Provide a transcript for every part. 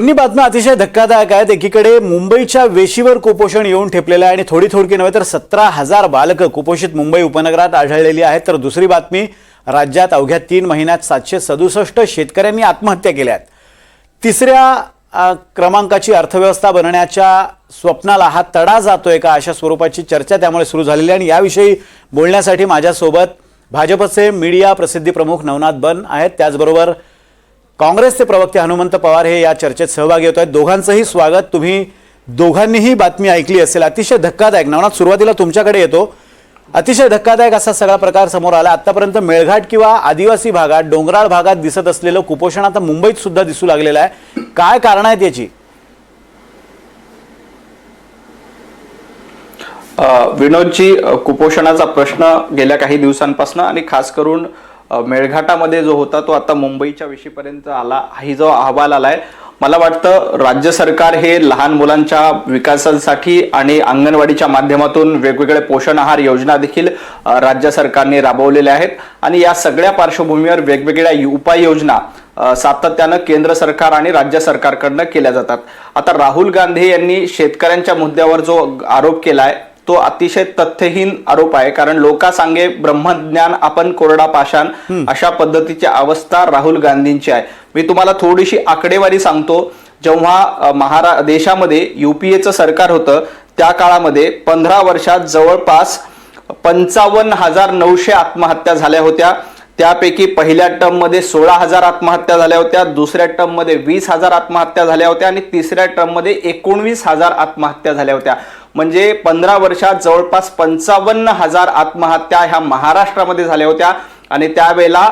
दोन्ही बातम्या अतिशय धक्कादायक आहेत. एकीकडे मुंबईच्या वेशीवर कुपोषण येऊन ठेपलेलं आहे आणि थोडी थोडकी नव्हे तर सतरा हजार बालकं कुपोषित मुंबई उपनगरात आढळलेली आहेत. तर दुसरी बातमी राज्यात अवघ्या तीन महिन्यात सातशे सदुसष्ट शेतकऱ्यांनी आत्महत्या केल्या आहेत. तिसऱ्या क्रमांकाची अर्थव्यवस्था बनण्याच्या स्वप्नाला हा तडा जातोय का अशा स्वरूपाची चर्चा त्यामुळे सुरू झालेली आहे. आणि याविषयी बोलण्यासाठी माझ्यासोबत भाजपचे मीडिया प्रसिद्धी प्रमुख नवनाथ बन आहेत. त्याचबरोबर काँग्रेसचे प्रवक्ते हनुमंत पवार हे या चर्चेत सहभागी होत आहेत. दोघांचंही स्वागत. तुम्ही दोघांनीही बातमी ऐकली असेल. अतिशय धक्कादायक. नवनाथ सुरुवातीला तुमच्याकडे येतो. अतिशय धक्कादायक असा सगळा प्रकार समोर आला. आतापर्यंत मेळघाट किंवा आदिवासी भागात डोंगराळ भागात दिसत असलेलं कुपोषण आता मुंबईत सुद्धा दिसू लागलेलं आहे. काय कारण आहेत याची? विनोदजी कुपोषणाचा प्रश्न गेल्या काही दिवसांपासून आणि खास करून मेळघाटामध्ये जो होता तो आता मुंबईच्या विषयीपर्यंत आला ही जो अहवाल आलाय. मला वाटतं राज्य सरकार हे लहान मुलांच्या विकासासाठी आणि अंगणवाडीच्या माध्यमातून वेगवेगळे पोषण आहार योजना देखील राज्य सरकारने राबवलेल्या आहेत. आणि या सगळ्या पार्श्वभूमीवर वेगवेगळ्या उपाययोजना सातत्यानं केंद्र सरकार आणि राज्य सरकारकडनं केल्या जातात. आता राहुल गांधी यांनी शेतकऱ्यांच्या मुद्द्यावर जो आरोप केलाय तो अतिशय तथ्यहीन आरोप आहे. कारण लोका सांगे ब्रह्मज्ञान आपण कोरडा पाषाण अशा पद्धतीची अवस्था राहुल गांधींची आहे. मी तुम्हाला थोडीशी आकडेवारी सांगतो. जेव्हा महारा देशामध्ये युपीएचं सरकार होतं त्या काळामध्ये पंधरा वर्षात जवळपास पंचावन्न हजार नऊशे आत्महत्या झाल्या होत्या. त्यापैकी पहिल्या टर्ममध्ये सोळा हजार आत्महत्या झाल्या होत्या. दुसऱ्या टर्ममध्ये वीस हजार आत्महत्या झाल्या होत्या. आणि तिसऱ्या टर्ममध्ये एकोणवीस हजार आत्महत्या झाल्या होत्या. म्हणजे पंधरा वर्षात जवळपास पंचावन्न हजार आत्महत्या ह्या महाराष्ट्रामध्ये झाल्या होत्या. आणि त्यावेळेला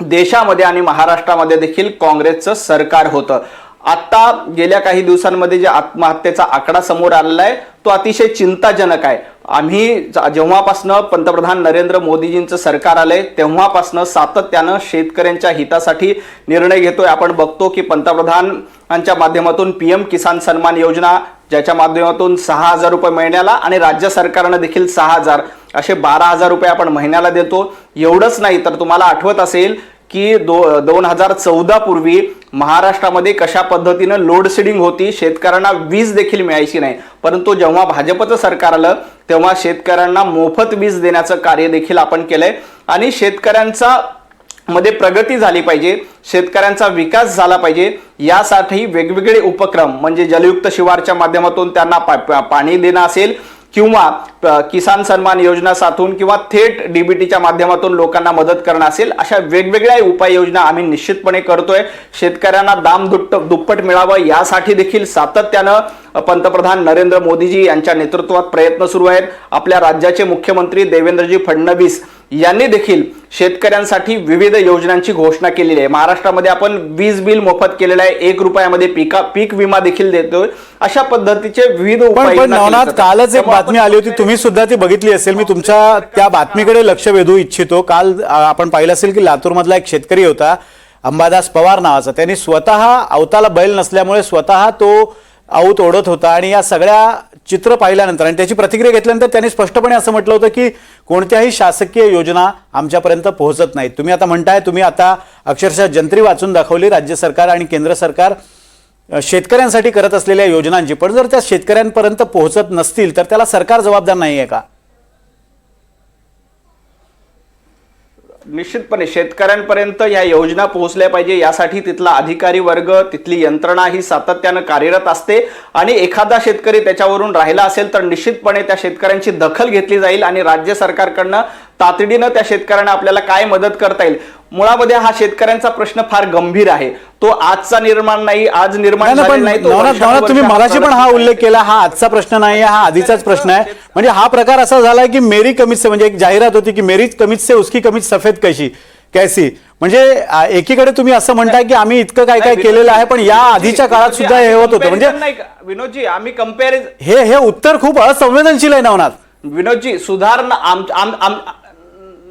देशामध्ये आणि महाराष्ट्रामध्ये देखील काँग्रेसचं सरकार होतं. आत्ता गेल्या काही दिवसांमध्ये जे आत्महत्येचा आकडा समोर आलेला आहे तो अतिशय चिंताजनक आहे. आम्ही जेव्हापासनं पंतप्रधान नरेंद्र मोदीजींचं सरकार आलंय तेव्हापासनं सातत्यानं शेतकऱ्यांच्या हितासाठी निर्णय घेतोय. आपण बघतो की पंतप्रधानांच्या माध्यमातून पीएम किसान सन्मान योजना ज्याच्या माध्यमातून सहा हजार रुपये महिन्याला आणि राज्य सरकारनं देखील सहा हजार असे बारा हजार रुपये आपण महिन्याला देतो. एवढंच नाही तर तुम्हाला आठवत असेल की दो दोन हजार चौदा पूर्वी महाराष्ट्रामध्ये कशा पद्धतीनं लोड शेडिंग होती शेतकऱ्यांना वीज देखील मिळायची नाही. परंतु जेव्हा भाजपचं सरकार आलं तेव्हा शेतकऱ्यांना मोफत वीज देण्याचं कार्य देखील आपण केलंय. आणि शेतकऱ्यांचा मध्ये प्रगती झाली पाहिजे शेतकऱ्यांचा विकास झाला पाहिजे यासाठी वेगवेगळे उपक्रम म्हणजे जलयुक्त शिवारच्या माध्यमातून त्यांना पा- पा- पाणी देणं असेल किंवा किसान सन्मान योजना साथून किंवा थेट डीबीटीच्या माध्यमातून लोकांना मदत करणं असेल अशा वेगवेगळ्या उपाययोजना आम्ही निश्चितपणे करतोय. शेतकऱ्यांना दाम दुप्प दुप्पट मिळावं यासाठी देखील सातत्यानं पंतप्रधान नरेंद्र मोदीजी यांच्या नेतृत्वात प्रयत्न सुरू आहेत. आपल्या राज्याचे मुख्यमंत्री देवेंद्रजी फडणवीस यांनी देखील शेतकऱ्यांसाठी विविध योजनांची घोषणा केलेली आहे. महाराष्ट्रामध्ये आपण वीज बिल मोफत केलेलं आहे. एक रुपयामध्ये पिका पीक विमा देखील देतोय. अशा पद्धतीचे विविध उपाय नवनाथ कालच एक बातमी आली होती. तुम्ही सुद्धा ती बघितली असेल. मी तुमच्या त्या बातमीकडे लक्ष वेधू इच्छितो. काल आपण पाहिलं असेल की लातूरमधला एक शेतकरी होता अंबादास पवार नावाचा. त्यांनी स्वतः अवताला बैल नसल्यामुळे स्वतः तो आऊत ओढत होता आणि या सगळ्या चित्र पाहिल्यानंतर आणि त्याची प्रतिक्रिया घेतल्यानंतर त्यांनी स्पष्टपणे असं म्हटलं होतं की कोणत्याही शासकीय योजना आमच्यापर्यंत पोहोचत नाहीत. तुम्ही आता म्हणताय तुम्ही आता अक्षरशः जंत्री वाचून दाखवली राज्य सरकार आणि केंद्र सरकार शेतकऱ्यांसाठी करत असलेल्या योजनांची. पण जर त्या शेतकऱ्यांपर्यंत पोहोचत नसतील तर त्याला सरकार जबाबदार नाही आहे का? निश्चितपणे शेतकऱ्यांपर्यंत या योजना पोहोचल्या पाहिजे. यासाठी तिथला अधिकारी वर्ग तिथली यंत्रणा ही सातत्यानं कार्यरत असते. आणि एखादा शेतकरी त्याच्यावरून राहिला असेल तर निश्चितपणे त्या शेतकऱ्यांची दखल घेतली जाईल आणि राज्य सरकारकडनं तातडीनं त्या शेतकऱ्यांना आपल्याला काय मदत करता येईल? मुळामध्ये हा शेतकऱ्यांचा प्रश्न फार गंभीर आहे. तो आजचा निर्माण नाही आज निर्माण नाही, तुम्ही मगाशी पण हा उल्लेख केला हा आजचा प्रश्न नाही हा आधीचाच प्रश्न आहे. म्हणजे हा प्रकार असा झालाय की मेरी कमीज म्हणजे एक जाहिरात होती की मेरी कमीज से उसकी कमीज सफेद कशी कैसी. म्हणजे एकीकडे तुम्ही असं म्हणताय की आम्ही इतकं काय काय केलेलं आहे पण या आधीच्या काळात सुद्धा हे होत होतं. म्हणजे? विनोदजी आम्ही कंपॅरिझन हे हे उत्तर खूप असंवेदनशील आहे नवनाथ. विनोदजी सुधारणा आम आम आम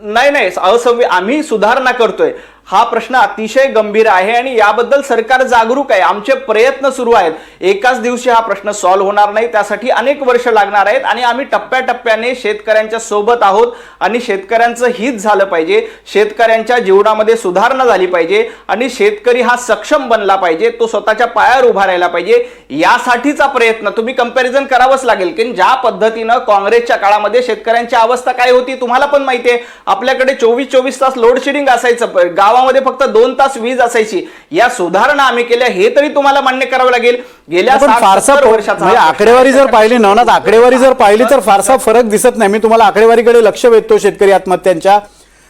नाही नाही असं आम्ही सुधारणा करतोय. हा प्रश्न अतिशय गंभीर आहे आणि याबद्दल सरकार जागरूक आहे. आमचे प्रयत्न सुरू आहेत. एकाच दिवशी हा प्रश्न सॉल्व्ह होणार नाही. त्यासाठी अनेक वर्ष लागणार आहेत आणि आम्ही टप्प्याटप्प्याने शेतकऱ्यांच्या सोबत आहोत आणि शेतकऱ्यांचं हित झालं पाहिजे. शेतकऱ्यांच्या जीवनामध्ये सुधारणा झाली पाहिजे आणि शेतकरी हा सक्षम बनला पाहिजे. तो स्वतःच्या पायावर उभा राहिला पाहिजे. यासाठीचा प्रयत्न तुम्ही कंपॅरिझन करावंच लागेल. की ज्या पद्धतीनं काँग्रेसच्या काळामध्ये शेतकऱ्यांची अवस्था काय होती तुम्हाला पण माहिती आहे. आपल्याकडे चोवीस चोवीस तास लोडशेडिंग असायचं. प- गावामध्ये फक्त दोन तास वीज असायची. या सुधारणा आम्ही केल्या हे तरी तुम्हाला मान्य करावं लागेल. गेल्या पण 60 फारसा 70 प- वर्षाचा म्हणजे हा आकडेवारी जर. पाहिली नवनाथ आकडेवारी जर पाहिली तर फारसा फरक दिसत नाही. मी तुम्हाला आकडेवारीकडे लक्ष वेधतो शेतकरी आत्महत्यांच्या.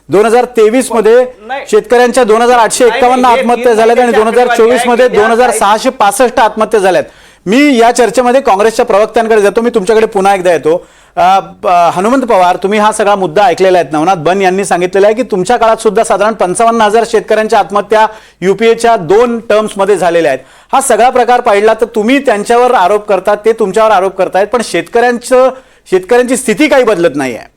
दोन हजार तेवीसमध्ये नाही. शेतकऱ्यांच्या दोन हजार आठशे एक्कावन्न हे आत्महत्या झाल्यात आणि दोन हजार चोवीसमध्ये. दोन हजार सहाशे पासष्ट आत्महत्या झाल्यात. मी या चर्चेमध्ये काँग्रेसच्या प्रवक्त्यांकडे जातो. मी तुमच्याकडे पुन्हा एकदा येतो. हनुमंत पवार तुम्ही हा सगळा मुद्दा ऐकलेला आहे नवनाथ बन यांनी सांगितलेला आहे की तुमच्या काळात सुद्धा साधारण पंचावन्न हजार शेतकऱ्यांच्या आत्महत्या युपीएच्या दोन टर्म्समध्ये झालेल्या आहेत. हा सगळा प्रकार पाहिला तर तुम्ही त्यांच्यावर आरोप करतात ते तुमच्यावर आरोप करतायत पण शेतकऱ्यांचं शेतकऱ्यांची स्थिती काही बदलत नाही आहे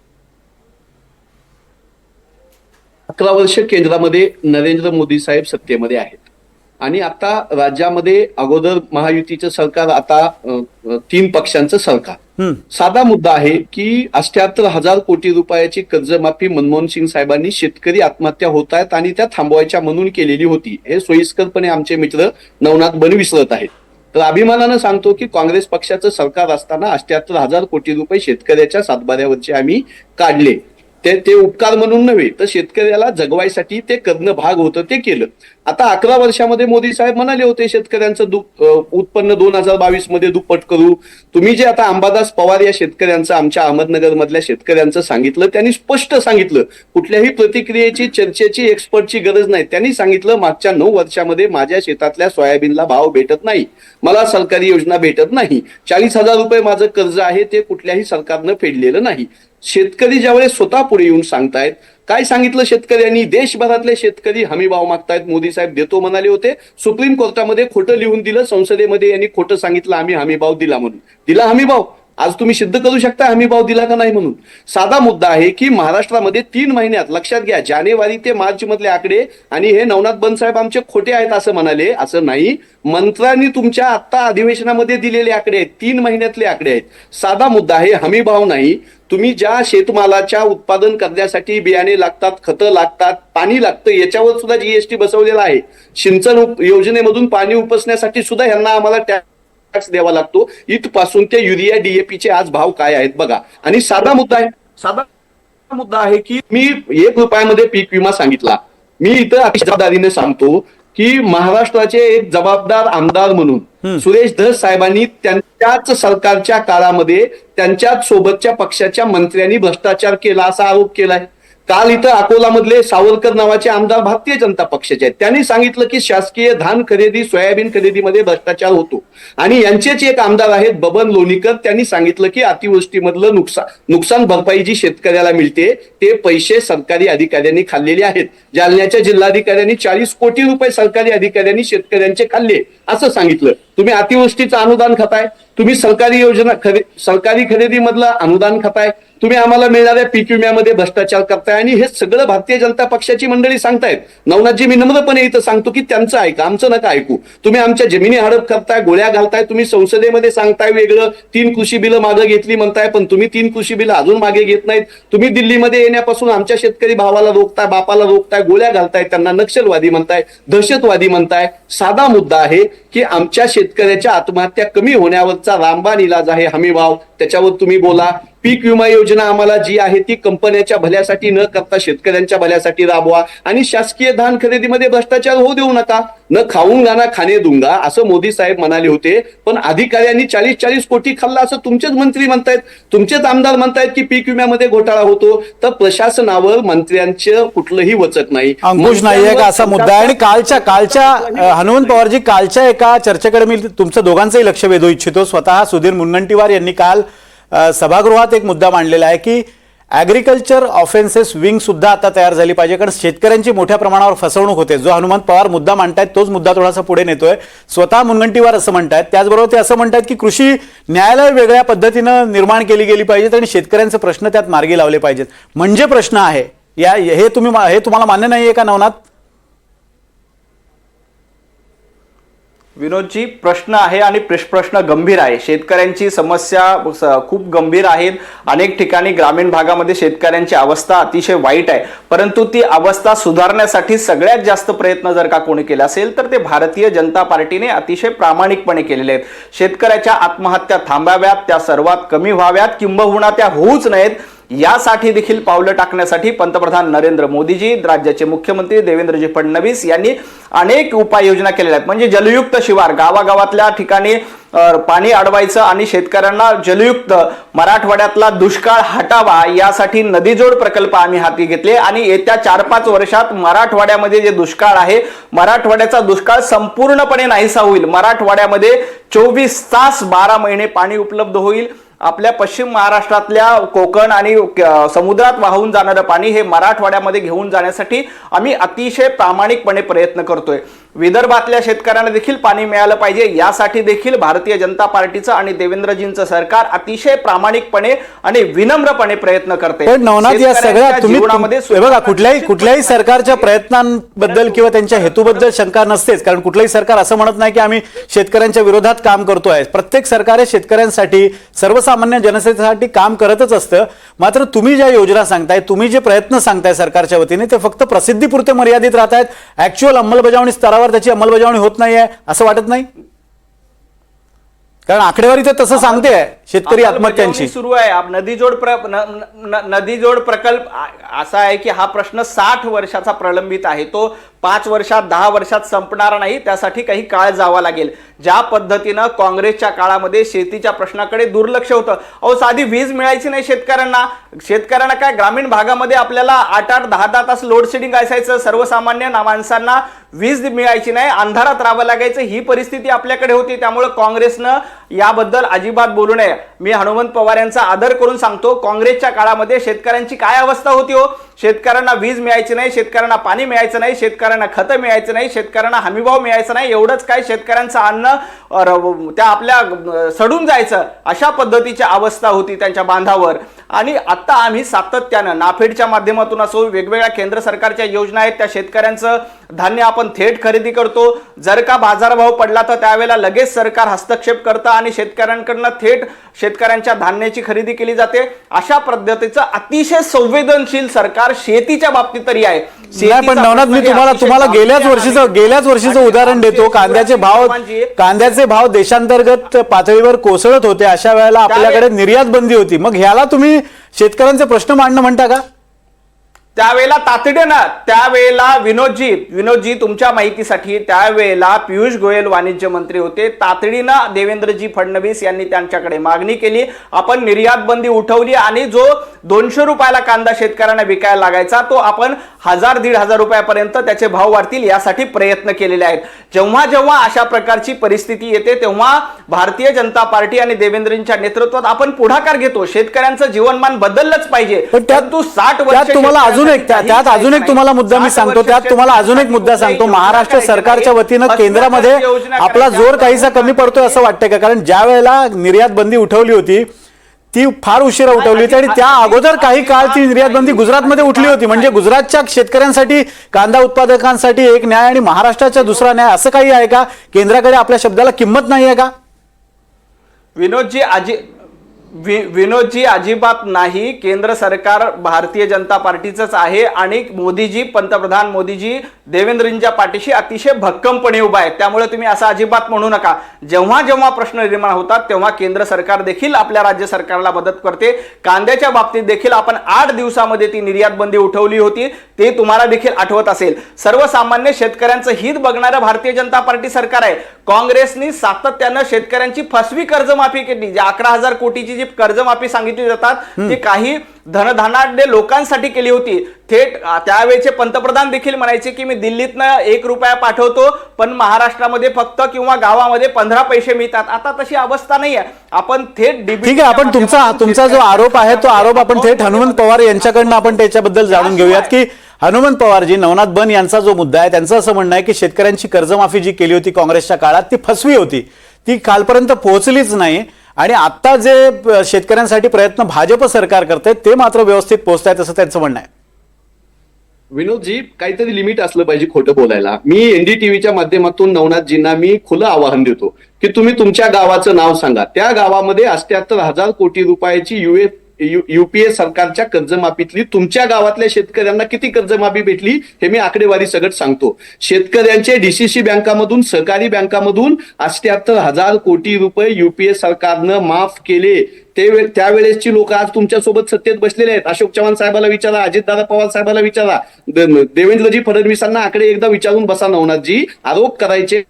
अकरा वर्ष केंद्रामध्ये नरेंद्र मोदी साहेब सत्तेमध्ये आहेत. आणि आता राज्यामध्ये अगोदर महायुतीचं सरकार आता तीन पक्षांचं सरकार. साधा मुद्दा आहे की अष्ट्याहत्तर हजार कोटी रुपयाची कर्जमाफी मनमोहन सिंग साहेबांनी शेतकरी आत्महत्या होत आहेत आणि त्या थांबवायच्या म्हणून केलेली होती. हे सोयीस्करपणे आमचे मित्र नवनाथ बन विसरत आहेत. तर अभिमानानं सांगतो की काँग्रेस पक्षाचं सरकार असताना अष्ट्याहत्तर हजार कोटी रुपये शेतकऱ्याच्या सातबाऱ्यावरचे आम्ही काढले. ते ते उपकार म्हणून नव्हे तर शेतकऱ्याला जगवायसाठी ते करणं भाग होतं ते केलं. आता अकरा वर्षामध्ये मोदी साहेब म्हणाले होते शेतकऱ्यांचं उत्पन्न दोन हजार बावीसमध्ये दुप्पट करू. तुम्ही जे आता अंबादास पवार या शेतकऱ्यांचं आमच्या अहमदनगर मधल्या शेतकऱ्यांचं सांगितलं त्यांनी स्पष्ट सांगितलं. कुठल्याही प्रतिक्रियेची चर्चेची एक्सपर्टची गरज नाही. त्यांनी सांगितलं मागच्या नऊ वर्षामध्ये माझ्या शेतातल्या सोयाबीनला भाव भेटत नाही. मला सरकारी योजना भेटत नाही. चाळीस हजार रुपये माझं कर्ज आहे ते कुठल्याही सरकारनं फेडलेलं नाही. शेतकरी ज्यावेळेस स्वतः पुढे येऊन सांगतायत काय सांगितलं शेतकऱ्यांनी? देशभरातले शेतकरी हमी भाव मागतायत. मोदी साहेब देतो म्हणाले होते. सुप्रीम कोर्टामध्ये खोटं लिहून दिलं. संसदेमध्ये यांनी खोटं सांगितलं. आम्ही हमी भाव दिला म्हणून. दिला हमी भाव? आज तुम्ही सिद्ध करू शकता हमी भाव दिला का नाही म्हणून. साधा मुद्दा आहे की महाराष्ट्रामध्ये तीन महिन्यात लक्षात घ्या जानेवारी ते मार्च मधले आकडे आणि हे नवनाथ बनसाहेब आमचे खोटे आहेत असं म्हणाले. असं नाही. मंत्र्यांनी तुमच्या आता अधिवेशनामध्ये दिलेले आकडे आहेत. तीन महिन्यातले आकडे आहेत. साधा मुद्दा आहे हमी भाव नाही. तुम्ही ज्या शेतमालाच्या उत्पादन करण्यासाठी बियाणे लागतात खतं लागतात पाणी लागतं याच्यावर सुद्धा जीएसटी बसवलेला आहे. सिंचन योजनेमधून पाणी उपसण्यासाठी सुद्धा यांना आम्हाला टॅक्स द्यावा लागतो. इथपासून ते युरिया डीएपीचे आज भाव काय आहेत बघा. आणि साधा मुद्दा आहे साधा मुद्दा आहे की मी एक रुपयामध्ये पीक विमा सांगितला. मी इथं अतिशय जबाबदारीने सांगतो की महाराष्ट्राचे एक जबाबदार आमदार म्हणून सुरेश धस साहेबांनी त्यांच्याच सरकारच्या काळामध्ये त्यांच्याच सोबतच्या पक्षाच्या मंत्र्यांनी भ्रष्टाचार केला असा आरोप केलाय. काल इथं अकोलामधले सावरकर नावाचे आमदार भारतीय जनता पक्षाचे आहेत. त्यांनी सांगितलं की शासकीय धान खरेदी सोयाबीन खरेदीमध्ये भ्रष्टाचार होतो. आणि यांचेच एक आमदार आहेत बबन लोणीकर. त्यांनी सांगितलं की अतिवृष्टीमधलं नुकसान नुकसान भरपाई जी शेतकऱ्याला मिळते ते पैसे सरकारी अधिकाऱ्यांनी खाल्लेले आहेत. जालन्याच्या जिल्हाधिकाऱ्यांनी चाळीस कोटी रुपये सरकारी अधिकाऱ्यांनी शेतकऱ्यांचे खाल्ले. असं सांगितलं. तुम्ही अतिवृष्टीचं अनुदान खाताय तुम्ही सरकारी योजना खरे सरकारी खरेदीमधलं अनुदान खाताय तुम्ही आम्हाला मिळणाऱ्या पीक विम्यामध्ये भ्रष्टाचार करताय आणि हे सगळं भारतीय जनता पक्षाची मंडळी सांगतायत. नवनाथजी मी नम्रपणे इथं सांगतो की त्यांचं ऐका आमचं नका ऐकू. तुम्ही आमच्या जमिनी हडप करताय गोळ्या घालताय तुम्ही संसदेमध्ये सांगताय वेगळं तीन कृषी बिलं मागे घेतली म्हणताय पण तुम्ही तीन कृषी बिलं अजून मागे घेत नाहीत. तुम्ही दिल्लीमध्ये येण्यापासून आमच्या शेतकरी भावाला रोखताय बापाला रोखताय गोळ्या घालताय त्यांना नक्षलवादी म्हणताय दहशतवादी म्हणताय. साधा मुद्दा आहे की आमच्या शेतकऱ्याच्या आत्महत्या कमी होण्यावरचा रामबाण इलाज आहे हमी भाव त्याच्यावर तुम्ही बोला. पीक विमा योजना आम्हाला जी आहे ती कंपन्याच्या भल्यासाठी न करता शेतकऱ्यांच्या भल्यासाठी राबवा आणि शासकीय धान खरेदीमध्ये भ्रष्टाचार होऊ देऊ नका. न खाऊन गाना खाणे दुंगा असं मोदी साहेब म्हणाले होते. पण अधिकाऱ्यांनी चाळीस चाळीस कोटी खाल्ला असं तुमचेच मंत्री म्हणतायत. तुमचेच आमदार म्हणतायत की पीक विम्यामध्ये घोटाळा होतो. तर प्रशासनावर मंत्र्यांचं कुठलंही वचक नाही. अंकुश नाहीये का असा मुद्दा आहे. आणि कालच्या कालच्या हनुमंत पवारजी कालच्या एका चर्चेकडे मी तुमचं दोघांचंही लक्ष वेधू इच्छितो. स्वतः सुधीर मुनगंटीवार यांनी काल सभागृहात एक मुद्दा मांडलेला आहे की ॲग्रिकल्चर ऑफेन्सेस विंगसुद्धा आता तयार झाली पाहिजे कारण शेतकऱ्यांची मोठ्या प्रमाणावर फसवणूक होते. जो हनुमंत पवार मुद्दा मांडतायत तोच मुद्दा थोडासा पुढे नेतोय. स्वतः मुनगंटीवार असं म्हणतायत. त्याचबरोबर ते असं म्हणतात की कृषी न्यायालय वेगळ्या पद्धतीनं निर्माण केली गेली पाहिजेत आणि शेतकऱ्यांचे प्रश्न त्यात मार्गी लावले पाहिजेत. म्हणजे प्रश्न आहे या हे तुम्ही हे तुम्हाला मान्य नाही आहे का नवनाथ? विनोदजी प्रश्न आहे आणि प्रश्न गंभीर आहे. शेतकऱ्यांची समस्या खूप गंभीर आहेत. अनेक ठिकाणी ग्रामीण भागामध्ये शेतकऱ्यांची अवस्था अतिशय वाईट आहे. परंतु ती अवस्था सुधारण्यासाठी सगळ्यात जास्त प्रयत्न जर का कोणी केला असेल तर ते भारतीय जनता पार्टीने अतिशय प्रामाणिकपणे केलेले आहेत. शेतकऱ्याच्या आत्महत्या थांबाव्यात त्या सर्वात कमी व्हाव्यात किंबहुना त्या होऊच नयेत. यासाठी देखील पावलं टाकण्यासाठी पंतप्रधान नरेंद्र मोदीजी राज्याचे मुख्यमंत्री देवेंद्रजी फडणवीस यांनी अनेक उपाययोजना केलेल्या आहेत. म्हणजे जलयुक्त शिवार गावागावातल्या ठिकाणी पाणी अडवायचं आणि शेतकऱ्यांना जलयुक्त मराठवाड्यातला दुष्काळ हटावा यासाठी नदीजोड प्रकल्प आम्ही हाती घेतले आणि येत्या चार पाच वर्षात मराठवाड्यामध्ये जे दुष्काळ आहे मराठवाड्याचा दुष्काळ संपूर्णपणे नाहीसा होईल. मराठवाड्यामध्ये चोवीस तास बारा महिने पाणी उपलब्ध होईल. आपल्या पश्चिम महाराष्ट्रातल्या कोकण आणि समुद्रात वाहून जाणारं पाणी हे मराठवाड्यामध्ये घेऊन जाण्यासाठी आम्ही अतिशय प्रामाणिकपणे प्रयत्न करतोय. विदर्भातल्या शेतकऱ्यांना देखील पाणी मिळालं पाहिजे. यासाठी देखील भारतीय जनता पार्टीचं आणि देवेंद्रजींचं सरकार अतिशय प्रामाणिकपणे आणि विनम्रपणे प्रयत्न करते. नवनाथ या सगळ्या जीवनामध्ये बघा कुठल्याही कुठल्याही सरकारच्या प्रयत्नांबद्दल किंवा त्यांच्या हेतूबद्दल शंका नसतेच कारण कुठलंही सरकार असं म्हणत नाही की आम्ही शेतकऱ्यांच्या विरोधात काम करतोय. प्रत्येक सरकार हे शेतकऱ्यांसाठी सर्वसामान्य जनतेसाठी काम करतच असतं. मात्र तुम्ही ज्या योजना सांगताय तुम्ही जे प्रयत्न सांगताय सरकारच्या वतीने ते फक्त प्रसिद्धीपुरते मर्यादित राहत आहेत ऍक्च्युअल अंमलबजावणी स्तरावर त्याची अंमलबजावणी होत नाही आहे असं वाटत नाही? कारण आकडेवारी ते तसं सांगते शेतकरी आत्महत्यांची. सुरू आहे. नदीजोड प्र नदीजोड प्रकल्प असा आहे की हा प्रश्न साठ वर्षाचा प्रलंबित आहे. तो पाच वर्षात दहा वर्षात संपणार नाही. त्यासाठी काही काळ जावा लागेल. ज्या पद्धतीनं काँग्रेसच्या काळामध्ये शेतीच्या प्रश्नाकडे दुर्लक्ष होतं. अहो साधी वीज मिळायची नाही शेतकऱ्यांना. शेतकऱ्यांना काय ग्रामीण भागामध्ये आपल्याला आठ आठ दहा दहा तास लोडशेडिंग असायचं. सर्वसामान्य माणसांना वीज मिळायची नाही. अंधारात राहावं लागायचं. ही परिस्थिती आपल्याकडे होती. त्यामुळे काँग्रेसनं याबद्दल अजिबात बोलू नये. मी हनुमंत पवार यांचा आदर करून सांगतो काँग्रेसच्या काळामध्ये शेतकऱ्यांची काय अवस्था होती हो? शेतकऱ्यांना वीज मिळायची नाही शेतकऱ्यांना पाणी मिळायचं नाही शेतकऱ्यांना खतं मिळायचं नाही शेतकऱ्यांना हमीभाव मिळायचा नाही एवढंच काय शेतकऱ्यांचं अन्न त्या आपल्या सडून जायचं अशा पद्धतीची अवस्था होती त्यांच्या बांधावर. आणि आता आम्ही सातत्यानं नाफेडच्या माध्यमातून असो वेगवेगळ्या केंद्र सरकारच्या योजना आहेत त्या शेतकऱ्यांचं धान्य आपण थेट खरेदी करतो. जर का बाजारभाव पडला तर त्यावेळेला लगेच सरकार हस्तक्षेप करतं आणि शेतकऱ्यांकडनं थेट शेतकऱ्यांच्या धान्याची खरेदी केली जाते. अशा पद्धतीचं अतिशय संवेदनशील सरकार शेतीच्या बाबतीत तरी आहे. पण नवनाथ मी तुम्हाला तुम्हाला गेल्याच वर्षीचं. गेल्याच वर्षीचं उदाहरण देतो. कांद्याचे भाव कांद्याचे भाव देशांतर्गत पातळीवर कोसळत होते. अशा वेळेला आपल्याकडे निर्यात बंदी होती. मग ह्याला तुम्ही शेतकऱ्यांचे प्रश्न मांडणं म्हणता का? त्यावेळेला तातडीनं त्यावेळेला विनोदजी विनोदजी तुमच्या माहितीसाठी त्यावेळेला पियुष गोयल वाणिज्य मंत्री होते. तातडीनं देवेंद्रजी फडणवीस यांनी त्यांच्याकडे मागणी केली. आपण निर्यात बंदी उठवली आणि जो दोनशे रुपयाला कांदा शेतकऱ्यांना विकायला लागायचा तो आपण हजार दीड हजार रुपयापर्यंत त्याचे भाव वाढतील यासाठी प्रयत्न केलेले आहेत. जेव्हा जेव्हा अशा प्रकारची परिस्थिती येते तेव्हा भारतीय जनता पार्टी आणि देवेंद्रजींच्या नेतृत्वात आपण पुढाकार घेतो. शेतकऱ्यांचं जीवनमान बदललंच पाहिजे. परंतु साठ वर्ष तुम्हाला अजून एक त्यात अजून एक तुम्हाला मुद्दा मी सांगतो. त्यात तुम्हाला अजून एक मुद्दा सांगतो. महाराष्ट्र सरकारच्या वतीनं केंद्रामध्ये आपला जोर काहीसा कमी पडतोय असं वाटतंय का? कारण ज्या वेळेला निर्यात बंदी उठवली होती ती फार उशिरा उठवली होती. आणि त्या अगोदर काही काळ ती निर्यात बंदी गुजरातमध्ये उठली होती. म्हणजे गुजरातच्या शेतकऱ्यांसाठी कांदा उत्पादकांसाठी एक न्याय आणि महाराष्ट्राचा दुसरा न्याय असं काही आहे का? केंद्राकडे आपल्या शब्दाला किंमत नाही आहे का? विनोदजी आजी वि- विनोदजी अजिबात नाही. केंद्र सरकार भारतीय जनता पार्टीचंच आहे आणि मोदीजी पंतप्रधान मोदीजी देवेंद्रजींच्या पाठीशी अतिशय भक्कमपणे उभा आहे त्यामुळे तुम्ही असं अजिबात म्हणू नका. जेव्हा जेव्हा प्रश्न निर्माण होतात तेव्हा केंद्र सरकार देखील आपल्या राज्य सरकारला मदत करते. कांद्याच्या बाबतीत देखील आपण आठ दिवसामध्ये ती निर्यात बंदी उठवली होती. ते तुम्हाला देखील आठवत असेल. सर्वसामान्य शेतकऱ्यांचं हित बघणारं भारतीय जनता पार्टी सरकार आहे. काँग्रेसनी सातत्यानं शेतकऱ्यांची फसवी कर्जमाफी केली. जी अकरा हजार कोटीची जी कर्जमाफी सांगितली जातात ती काही धनधानाढ्य लोकांसाठी केली होती. थेट त्यावेळेचे पंतप्रधान देखील म्हणायचे की मी दिल्लीतनं एक रुपया पाठवतो पण महाराष्ट्रामध्ये फक्त किंवा गावामध्ये पंधरा पैसे मिळतात. आता तशी अवस्था नाही आहे आपण थेट ठीक आहे आपण तुमचा तुमचा जो आरोप आहे तो आरोप आपण थेट हनुमंत पवार यांच्याकडनं आपण त्याच्याबद्दल जाणून घेऊयात की हनुमंत पवारजी नवनाथ बन यांचा जो मुद्दा आहे त्यांचं असं म्हणणं आहे की शेतकऱ्यांची कर्जमाफी जी केली होती काँग्रेसच्या काळात ती फसवी होती. ती कालपर्यंत पोहोचलीच नाही. आणि आता जे शेतकऱ्यांसाठी प्रयत्न भाजप सरकार करते ते मात्र व्यवस्थित पोहोचत आहेत असं त्यांचं म्हणणं आहे. विनोदजी काहीतरी लिमिट असलं पाहिजे खोटं बोलायला. मी एनडीटीव्हीच्या माध्यमातून नवनाथजींना मी खुलं आवाहन देतो की तुम्ही तुमच्या गावाचं नाव सांगा. त्या गावामध्ये अष्ट्याहत्तर हजार कोटी रुपयाची युएफ युपीए सरकारच्या कर्जमाफीतली तुमच्या गावातल्या शेतकऱ्यांना किती कर्जमाफी भेटली हे मी आकडेवारी सगळं सांगतो. शेतकऱ्यांचे डीसीसी बँकामधून सहकारी बँकामधून अष्ट्याहत्तर हजार कोटी रुपये युपीए सरकारनं माफ केले. ते त्यावेळेसची लोक आज तुमच्यासोबत सत्तेत बसलेले आहेत. अशोक चव्हाण साहेबाला विचारा अजितदादा पवार साहेबाला विचारा. देवेंद्रजी फडणवीसांना आकडे एकदा विचारून बसा नवनाथजी. आरोप करायचे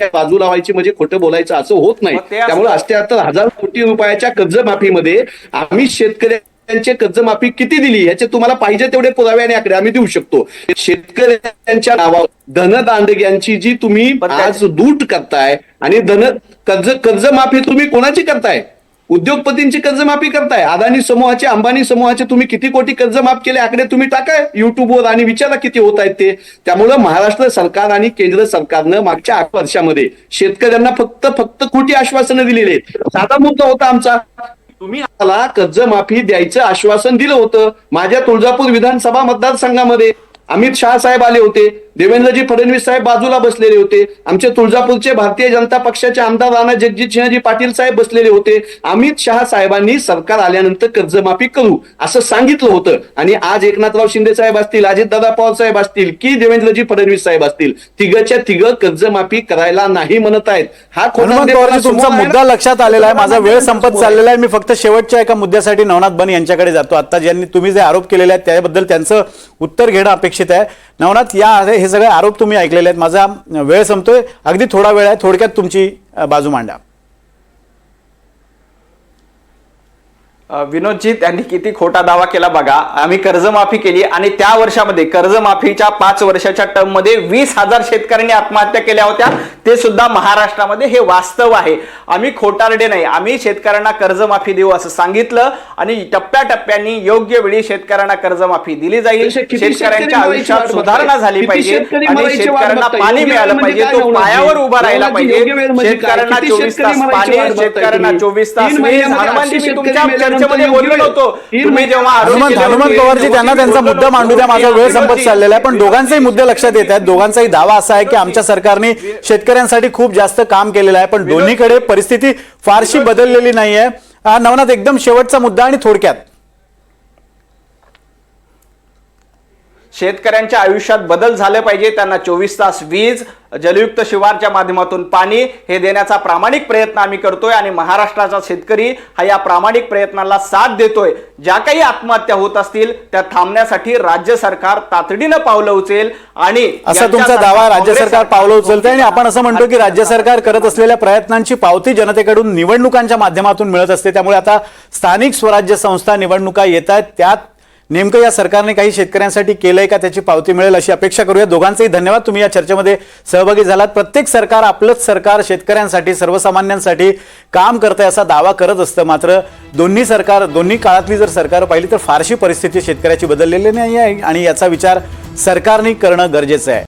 बाजू लावायची म्हणजे खोटं बोलायचं असं होत नाही. त्यामुळे अष्ट्याहत्तर हजार कोटी रुपयाच्या कर्जमाफीमध्ये आम्ही शेतकऱ्यांचे कर्जमाफी किती दिली ह्याचे तुम्हाला पाहिजे तेवढे पुरावे आणि आकडे आम्ही देऊ शकतो. शेतकऱ्यांच्या नावावर धनदांडग्यांची जी तुम्ही आज लूट करताय आणि धन कर्ज कर्जमाफी तुम्ही कोणाची करताय? उद्योगपतींची कर्जमाफी करताय. अदानी समूहाचे अंबानी समूहाचे तुम्ही किती कोटी कर्जमाफ केले आकडे तुम्ही टाकाय युट्यूबवर आणि विचारा किती होत आहेत ते. त्यामुळं महाराष्ट्र सरकार आणि केंद्र सरकारनं मागच्या आठ वर्षामध्ये शेतकऱ्यांना फक्त फक्त खोटी आश्वासनं दिलेली आहेत. साधा मुद्दा होता आमचा. तुम्ही आम्हाला कर्जमाफी द्यायचं आश्वासन दिलं होतं. माझ्या तुळजापूर विधानसभा मतदारसंघामध्ये अमित शहा साहेब आले होते. देवेंद्रजी फडणवीस साहेब बाजूला बसलेले होते. आमचे तुळजापूरचे भारतीय जनता पक्षाचे आमदार राणा जगजित सिंहजी पाटील साहेब बसलेले होते. अमित शहा साहेबांनी सरकार आल्यानंतर कर्जमाफी करू असं सांगितलं होतं. आणि आज एकनाथराव शिंदे साहेब असतील अजितदादा पवार साहेब असतील की देवेंद्रजी फडणवीस साहेब असतील तिघच्या तिघ कर्जमाफी करायला नाही म्हणत आहेत. हा तुमचा? मुद्दा लक्षात आलेला आहे. माझा वेळ संपत चाललेला आहे. मी फक्त शेवटच्या एका मुद्द्यासाठी नवनाथ बन यांच्याकडे जातो. आता ज्यांनी तुम्ही जे आरोप केलेले आहेत त्याबद्दल त्यांचं उत्तर घेणं अपेक्षित आहे. नवनाथ या हे सगळे आरोप तुम्ही ऐकलेले आहेत. माझा वेळ संपतोय. अगदी थोडा वेळ आहे. थोडक्यात तुमची बाजू मांडा. विनोदजी त्यांनी किती खोटा दावा केला बघा आम्ही कर्जमाफी केली आणि त्या वर्षामध्ये कर्जमाफीच्या पाच वर्षाच्या टर्ममध्ये वीस हजार शेतकऱ्यांनी आत्महत्या केल्या होत्या ते सुद्धा महाराष्ट्रामध्ये हे वास्तव आहे आम्ही खोटारडे नाही आम्ही शेतकऱ्यांना कर्जमाफी देऊ असं सांगितलं आणि टप्प्याटप्प्याने योग्य वेळी शेतकऱ्यांना कर्जमाफी दिली जाईल शेतकऱ्यांच्या आयुष्यात सुधारणा? झाली पाहिजे आणि शेतकऱ्यांना? पाणी मिळालं पाहिजे तो? पायावर उभा राहिला पाहिजे? शेतकऱ्यांना चोवीस तास पाणी शेतकऱ्यांना? चोवीस तास चर्चेमध्ये बोललो नव्हतो. तुम्ही जेव्हा हनुमंत होते, पवारजी त्यांना त्यांचा मुद्दा मांडू द्या माझा. वेळ संपत चाललेला आहे पण दोघांचाही मुद्दे लक्षात येत आहेत दोघांचाही दावा असा आहे की आमच्या सरकारने शेतकऱ्यांसाठी खूप जास्त काम केलेलं आहे पण दोन्हीकडे परिस्थिती फारशी बदललेली नाहीये हा, नवनाथ एकदम शेवटचा मुद्दा आणि थोडक्यात शेतकऱ्यांच्या आयुष्यात बदल झाले पाहिजे त्यांना चोवीस तास वीज जलयुक्त शिवारच्या माध्यमातून पाणी हे देण्याचा प्रामाणिक प्रयत्न आम्ही करतोय आणि महाराष्ट्राचा शेतकरी हा या प्रामाणिक प्रयत्नाला साथ देतोय. ज्या काही आत्महत्या होत असतील त्या थांबण्यासाठी राज्य सरकार तातडीनं पावलं उचलेल आणि असा तुमचा दावा राज्य सरकार पावलं उचलतंय आणि आपण असं म्हणतो की राज्य सरकार करत असलेल्या प्रयत्नांची पावती जनतेकडून निवडणुकांच्या माध्यमातून मिळत असते. त्यामुळे आता स्थानिक स्वराज्य संस्था निवडणुका येत आहेत. त्यात नेमकं या सरकारने काही शेतकऱ्यांसाठी केलंय का? त्याची पावती मिळेल अशी अपेक्षा करूया. दोघांचेही धन्यवाद. तुम्ही या चर्चेमध्ये सहभागी झालात. प्रत्येक सरकार आपलंच सरकार शेतकऱ्यांसाठी सर्वसामान्यांसाठी काम करतंय असा दावा करत असतं. मात्र दोन्ही सरकार दोन्ही काळातली जर सरकार पाहिली तर फारशी परिस्थिती शेतकऱ्याची बदललेली नाही आहे आणि याचा विचार सरकारने करणं गरजेचं आहे.